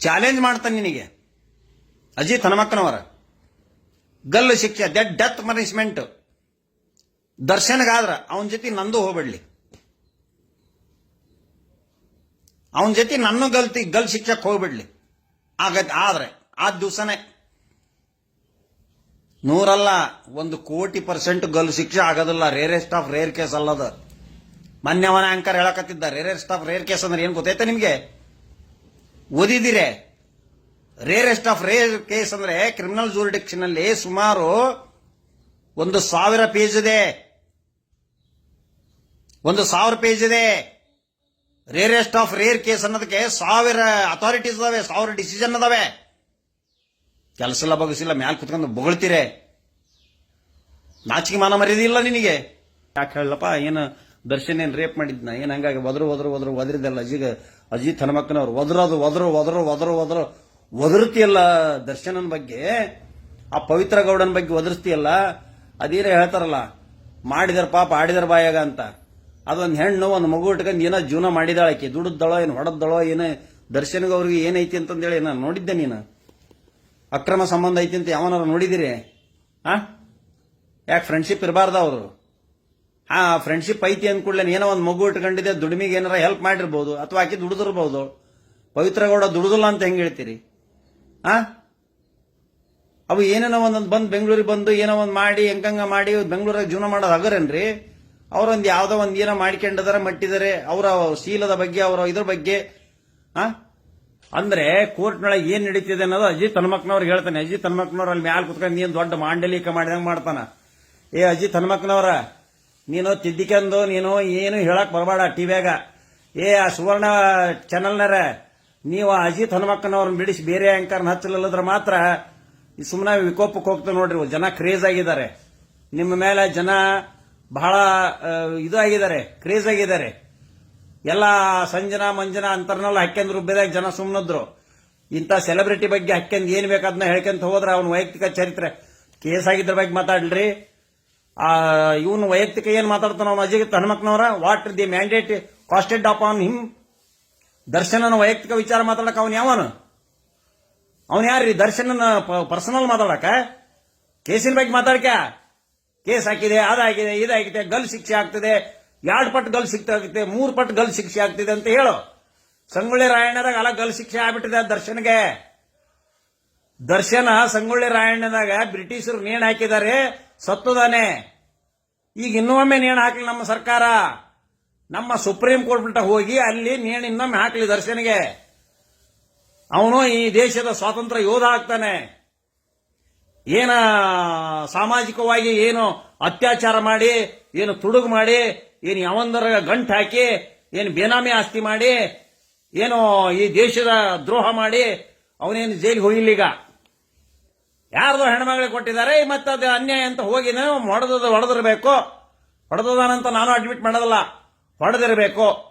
Challenge ಮಾಡ್ತಾನೆ ನಿನಗೆ. ಅಜಿತ್ ಹನುಮಕ್ಕನವರ. ಗಲ್ಲು ಶಿಕ್ಷೆ ಡೆಡ್ ಡೆತ್ ಪನಿಷ್ಮೆಂಟ್ ದರ್ಶನ್ಗಾದ್ರ ಅವನ ಜೊತೆ ನಂದು ಹೋಗ್ಬಿಡ್ಲಿ. ಅವನ ಜೊತೆ ನನ್ನ ಗಲ್ತಿ ಗಲ್ ಶಿಕ್ಷಕ್ ಹೋಗ್ಬಿಡ್ಲಿ. ಆಗತ್ ಆದ್ರೆ, ಆ ದಿವಸನೇ ನೂರಲ್ಲ, ಒಂದು ಕೋಟಿ ಪರ್ಸೆಂಟ್ ಗಲ್ ಶಿಕ್ಷೆ ಆಗೋದಿಲ್ಲ. ರೇರೆಸ್ಟ್ ಆಫ್ ರೇರ್ ಕೇಸ್ ಅಲ್ಲದ. ಮನ್ಯವನ ಆಂಕರ್ ಹೇಳಕತ್ತಿದ್ದ ರೇರೆಸ್ಟ್ ಆಫ್ ರೇರ್ ಕೇಸ್ ಅಂದ್ರೆ ಏನ್ ಗೊತ್ತೈತೆ ನಿಮ್ಗೆ? ಓದಿದಿರೆ? ರೇರೆಸ್ಟ್ ಆಫ್ ರೇರ್ ಕೇಸ್ ಅಂದ್ರೆ ಕ್ರಿಮಿನಲ್ ಜೂರಿಡಿಕ್ಷನ್ ಅಲ್ಲಿ ಸುಮಾರು ಒಂದು ಸಾವಿರ ಪೇಜ್ ಇದೆ. ಒಂದು ಸಾವಿರ ಪೇಜ್ ಇದೆ. ರೇರೆಸ್ಟ್ ಆಫ್ ರೇರ್ ಕೇಸ್ ಅನ್ನೋದಕ್ಕೆ ಸಾವಿರ ಅಥಾರಿಟೀಸ್ ಅದಾವೆ ಸಾವಿರ ಡಿಸಿಷನ್ ಅದಾವೆ ಕೆಲಸ ಇಲ್ಲ ಬಗಸಿಲ್ಲ ಮ್ಯಾಲ್ ಕುತ್ಕೊಂಡು ಬೊಗಳ್ತೀರೆ? ನಾಚಿಕೆ ಮಾನ ಮರ್ಯಾದೆ ಇಲ್ಲ ನಿನಗೆ? ಯಾಕೆ ಹೇಳಪ್ಪ ಏನು ದರ್ಶನ್ ಏನು ರೇಪ್ ಮಾಡಿದ್ನ? ಏನು ಹಂಗಾಗಿ ಒದ್ರು ಒದ್ರು ಒದ್ರು, ಒದ್ರಿದ್ದಲ್ಲ? ಅಜಿಗ ಅಜಿತ್ ಹನುಮಕ್ಕನವ್ರು ಒದರೋದು, ಒದರು ಒದರು ಒದರು ಒದರು. ಒದರ್ತಿಯಲ್ಲ ದರ್ಶನನ ಬಗ್ಗೆ? ಆ ಪವಿತ್ರ ಗೌಡನ ಬಗ್ಗೆ ಒದರ್ಸ್ತಿಯಲ್ಲ ಅದೇನೇ ಹೇಳ್ತಾರಲ್ಲ, ಮಾಡಿದರ ಪಾಪ ಆಡಿದರ ಬಾಯಾಗ ಅಂತ. ಅದೊಂದು ಹೆಣ್ಣು, ಒಂದು ಮಗು ಇಟ್ಕೊಂಡು ಏನೋ ಜೀವನ ಮಾಡಿದಾಳ, ಆಕಿ ದುಡಿದ್ದಳೋ, ಏನು ಹೊಡೆದ್ದಳೋ, ಏನೋ ದರ್ಶನ್ಗೆ ಅವ್ರಿಗೆ ಏನೈತಿ ಅಂತಂದೇಳಿ ನಾನು ನೋಡಿದ್ದೆ ನೀನು. ಅಕ್ರಮ ಸಂಬಂಧ ಐತಿ ಅಂತ ಯಾವನಾರು ನೋಡಿದಿರಿ? ಆ? ಯಾಕೆ ಫ್ರೆಂಡ್ಶಿಪ್ ಇರಬಾರ್ದ ಅವರು? ಹಾ ಫ್ರೆಂಡ್ಶಿಪ್ ಐತಿ ಅಂದ್ಕೂಡ್ಲೆ ಏನೋ ಒಂದು ಮಗು ಇಟ್ಕೊಂಡಿದೆ ದುಡಿಮೆಗೆ ಏನಾರ ಹೆಲ್ಪ್ ಮಾಡಿರ್ಬೋದು ಅಥವಾ ಆಕೆ ದುಡಿದಿರ್ಬೋದು. ಪವಿತ್ರಗೌಡ ದುಡಿದಿಲ್ಲ ಅಂತ ಹೆಂಗೆ ಹೇಳ್ತೀರಿ? ಆ? ಅವು ಏನೇನೋ ಒಂದೊಂದು ಬಂದು ಬೆಂಗಳೂರಿಗೆ ಬಂದು ಏನೋ ಒಂದು ಮಾಡಿ, ಹೆಂಗಂಗ ಮಾಡಿ, ಬೆಂಗಳೂರಾಗ ಜೀವನ ಮಾಡೋದು ಹಗರೇನ್ರಿ? ಅವರೊಂದು ಯಾವುದೋ ಒಂದು ಏನೋ ಮಾಡ್ಕೊಂಡಿದಾರೆ ಮಟ್ಟಿದ್ದಾರೆ ಅವರ ಶೀಲದ ಬಗ್ಗೆ, ಅವರ ಇದ್ರ ಬಗ್ಗೆ, ಆ? ಅಂದ್ರೆ ಕೋರ್ಟ್ನೊಳಗೆ ಏನ್ ನಡೀತಿದೆ ಅನ್ನೋದು ಅಜಿತ್ ಹನುಮಕ್ನವ್ರಿಗೆ ಹೇಳ್ತಾನೆ. ಅಜಿತ್ ಹನುಮಕ್ನವ್ರ ಅಲ್ಲಿ ಮ್ಯಾಲ್ ಕುತ್ಕೊಂಡು ನೀನ್ ದೊಡ್ಡ ಮಾಂಡಲಿಕ ಮಾಡಿದಂಗೆ ಮಾಡ್ತಾನ. ಏ ಅಜಿತ್ ಹನುಮಕ್ನವ್ರ ನೀನು ತಿದ್ದಿಕೊಂಡು ನೀನು ಏನು ಹೇಳಕ್ ಬರಬೇಡ ಟಿವ್ಯಾಗ. ಏ, ಆ ಸುವರ್ಣ ಚಾನಲ್ನಾರ ನೀವು ಅಜಿತ್ ಹನುಮಕ್ಕನವ್ರನ್ನ ಬಿಡಿಸಿ ಬೇರೆ ಆ್ಯಂಕರ್ನ ಹಚ್ಚಲಿಲ್ಲದ್ರೆ ಮಾತ್ರ ಸುಮ್ಮನೆ ವಿಕೋಪಕ್ಕೆ ಹೋಗ್ತಾ ನೋಡ್ರಿ ಜನ ಕ್ರೇಜ್ ಆಗಿದ್ದಾರೆ. ನಿಮ್ಮ ಮೇಲೆ ಜನ ಬಹಳ ಇದು ಆಗಿದ್ದಾರೆ ಕ್ರೇಜ್ ಆಗಿದ್ದಾರೆ. ಎಲ್ಲ ಸಂಜನಾ ಮಂಜನಾ ಅಂತರ್ನಲ್ಲ ಹಾಕ್ಯಂದ್ ರುಬ್ಬಿದಾಗ ಜನ ಸುಮ್ಮನದ್ರು ಇಂಥ ಸೆಲೆಬ್ರಿಟಿ ಬಗ್ಗೆ ಹಾಕ್ಯಂದ್ ಏನು ಬೇಕಾದ್ನ ಹೇಳ್ಕೊಂತ ಹೋದ್ರೆ ಅವನ ವೈಯಕ್ತಿಕ ಚರಿತ್ರೆ. ಕೇಸ್ ಆಗಿದ್ರ ಬಗ್ಗೆ ಮಾತಾಡ್ರಿ. ಆ, ಇವನು ವೈಯಕ್ತಿಕ ಏನು ಮಾತಾಡ್ತಾನ ಅವನು Ajit Hanamakkanavar what the mandate casted up on him ದರ್ಶನನ ವೈಯಕ್ತಿಕ ವಿಚಾರ ಮಾತಾಡಕ ಅವನು ಯಾವನು? ಅವನು ಯಾರ್ರಿ? ದರ್ಶನನ ಪರ್ಸನಲ್ ಮಾತಾಡಕ? ಕೇಸಿನ ಬಗ್ಗೆ ಮಾತಾಡಕ? ಕೇಸ್ ಹಾಕಿದೆ, ಅದಾಗಿದೆ, ಇದಾಗಿದೆ, ಗಲ್ ಶಿಕ್ಷೆ ಆಗ್ತದೆ, ಎರಡು ಪಟ್ಟು ಗಲ್ ಶಿಕ್ಷೆ ಆಗುತ್ತೆ ಮೂರು ಪಟ್ಟು ಗಲ್ ಶಿಕ್ಷೆ ಆಗ್ತಿದೆ ಅಂತ ಹೇಳು. ಸಂಗೊಳ್ಳಿ ರಾಯಣ್ಣದಾಗ ಅಲ್ಲ ಗಲ್ ಶಿಕ್ಷೆ ಆಗ್ಬಿಟ್ಟಿದೆ ದರ್ಶನ್ಗೆ. ದರ್ಶನ ಸಂಗೊಳ್ಳಿ ರಾಯಣ್ಣದಾಗ ಬ್ರಿಟಿಷರು ನೇಣು ಹಾಕಿದ್ದಾರೆ. ಸತ್ತುದಾನೆ ಈಗ ಇನ್ನೊಮ್ಮೆ ನೇಣು ಹಾಕಲಿ ನಮ್ಮ ಸರ್ಕಾರ. ನಮ್ಮ ಸುಪ್ರೀಂ ಕೋರ್ಟ್ ಬಿಟ್ಟ ಹೋಗಿ ಅಲ್ಲಿ ನೇಣು ಇನ್ನೊಮ್ಮೆ ಹಾಕಲಿ ದರ್ಶನಿಗೆ. ಅವನು ಈ ದೇಶದ ಸ್ವಾತಂತ್ರ್ಯ ಯೋಧ ಆಗ್ತಾನೆ. ಏನ ಸಾಮಾಜಿಕವಾಗಿ ಏನು ಅತ್ಯಾಚಾರ ಮಾಡಿ, ಏನು ತುಡುಗು ಮಾಡಿ, ಏನು ಯಾವಂದರ ಗಂಟು ಹಾಕಿ, ಏನು ಬೇನಾಮಿ ಆಸ್ತಿ ಮಾಡಿ, ಏನು ಈ ದೇಶದ ದ್ರೋಹ ಮಾಡಿ, ಅವನೇನು ಜೈಲಿಗೆ ಹೋಗಿಲ್ಲೀಗ ಯಾರ್ದೋ ಹೆಣ್ಮಗಳಿಗೆ ಕೊಟ್ಟಿದ್ದಾರೆ ಮತ್ತೆ ಅದು ಅನ್ಯಾಯ ಅಂತ ಹೋಗಿ ಹೊಡೆದ ಹೊಡೆದಿರಬೇಕು. ಹೊಡೆದಾನಂತ ನಾನು ಅಡ್ಮಿಟ್ ಮಾಡೋದಲ್ಲ, ಹೊಡೆದಿರಬೇಕು.